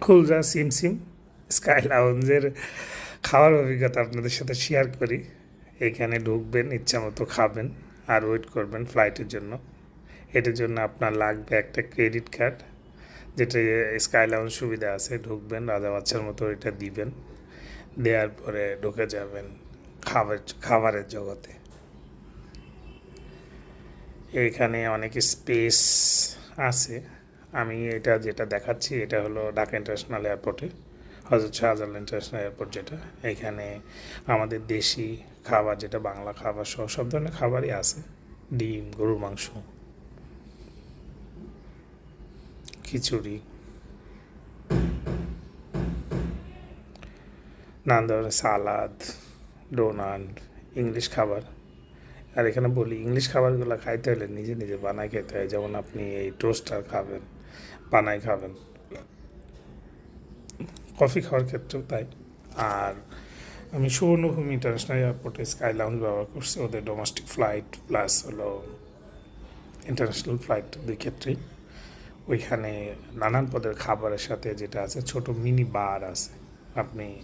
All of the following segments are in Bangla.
খুলজা সিমসিম স্কাই লাউঞ্জের খাওয়ার অভিজ্ঞতা আপনাদের সাথে শেয়ার করি। এখানে ঢুকবেন, ইচ্ছা মতো খাবেন আর ওয়েট করবেন ফ্লাইটের জন্য। এটার জন্য আপনার লাগবে একটা ক্রেডিট কার্ড যেটা স্কাই লাউঞ্জ সুবিধা আছে। ঢুকবেন, রাজা বাচ্চার মতো এটা দিবেন। দেওয়ার পরে ঢুকে যাবেন খাবার, খাবারের জগতে। এখানে অনেক স্পেস আছে। আমি এটা যেটা দেখাচ্ছি, এটা হলো ঢাকা ইন্টারন্যাশনাল এয়ারপোর্টে হজরত শাহজালাল ইন্টারন্যাশনাল এয়ারপোর্ট যেটা। এখানে আমাদের দেশি খাবার যেটা, বাংলা খাবার সহ সব ধরনের খাবারই আছে। ডিম, গরুর মাংস, খিচুড়ি, নানান ধরনের সালাদ, ডোনাট, ইংলিশ খাবার। আর এখানে বলি, ইংলিশ খাবারগুলো খাইতে হলে নিজে নিজে বানাই খেতে হয়। যেমন আপনি এই টোস্টার খাবেন বানাই খাবেন। কফি খাওয়ার ক্ষেত্রেও তাই। আর আমি সুবর্ণভূমি ইন্টারন্যাশনাল এয়ারপোর্টে স্কাই লাউঞ্জ ব্যবহার করছি। ওদের ডোমেস্টিক ফ্লাইট প্লাস হলো ইন্টারন্যাশনাল ফ্লাইট দুই ক্ষেত্রেই। ওইখানে নানান পদের খাবারের সাথে যেটা আছে, ছোট মিনি বার আছে। আপনি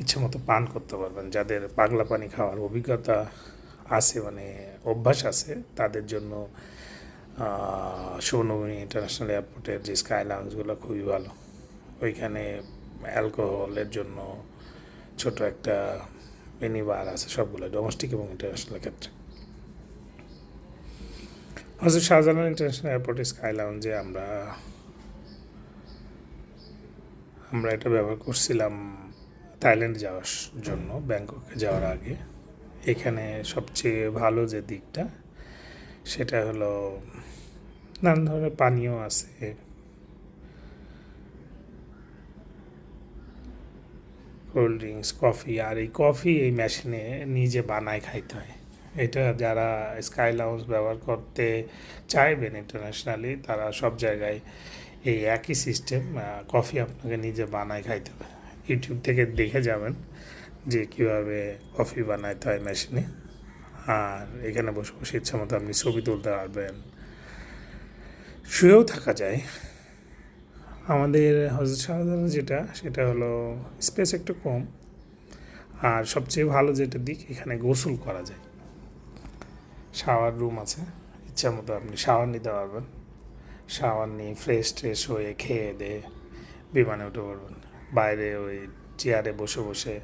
ইচ্ছে মতো পান করতে পারবেন। যাদের পাগলা পানি খাওয়ার অভিজ্ঞতা আছে মানে অভ্যাস আছে, তাদের জন্য সুবর্ণভূমি ইন্টারন্যাশনাল এয়ারপোর্টের যে স্কাই লাউঞ্জগুলো খুবই ভালো। ওইখানে অ্যালকোহলের জন্য ছোট একটা মিনি বার আছে, সবগুলো ডোমেস্টিক এবং ইন্টারন্যাশনাল ক্ষেত্রে। হজরত শাহজালাল ইন্টারন্যাশনাল এয়ারপোর্টে স্কাই লাউঞ্জে আমরা আমরা এটা ব্যবহার করছিলাম থাইল্যান্ড যাওয়ার জন্য, ব্যাংককে যাওয়ার আগে। এখানে সবচেয়ে ভালো যে দিকটা সেটা হলো নানান ধরনের পানীয় আছে। কোল্ড ড্রিঙ্কস কফি আর এই কফি এই মেশিনে নিজে বানায় খাইতে হয়। এটা যারা স্কাই লাউঞ্জ ব্যবহার করতে চাইবেন ইন্টারন্যাশনালি তারা সব জায়গায় এই একই সিস্টেম কফি আপনাকে নিজে বানায় খাইতে হবে। ইউটিউব থেকে দেখে যাবেন যে কীভাবে কফি বানাইতে হয় মেশিনে আর এখানে বসে বসে ইচ্ছা মতো আপনি ছবি তুলতে পারবেন। শুয়েও থাকা যায়। আমাদের হজরত শাহজালাল যেটা, সেটা হলো স্পেস একটু কম। আর সবচেয়ে ভালো যেটা দিক, এখানে গোসল করা যায়। শাওয়ার রুম আছে, ইচ্ছা মতো আপনি শাওয়ার নিতে পারবেন। শাওয়ার নিয়ে ফ্রেশ ট্রেশ হয়ে খেয়ে দিয়ে বিমানে উঠে পড়বেন। বাইরে ওই চেয়ারে বসে বসে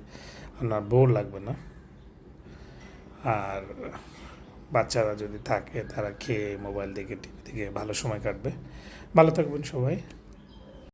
আপনার বোর লাগবে না। আর বাচ্চারা যদি থাকে তারা খেয়ে মোবাইল দেখে, টিভি দেখে ভালো সময় কাটবে। ভালো থাকবেন সবাই।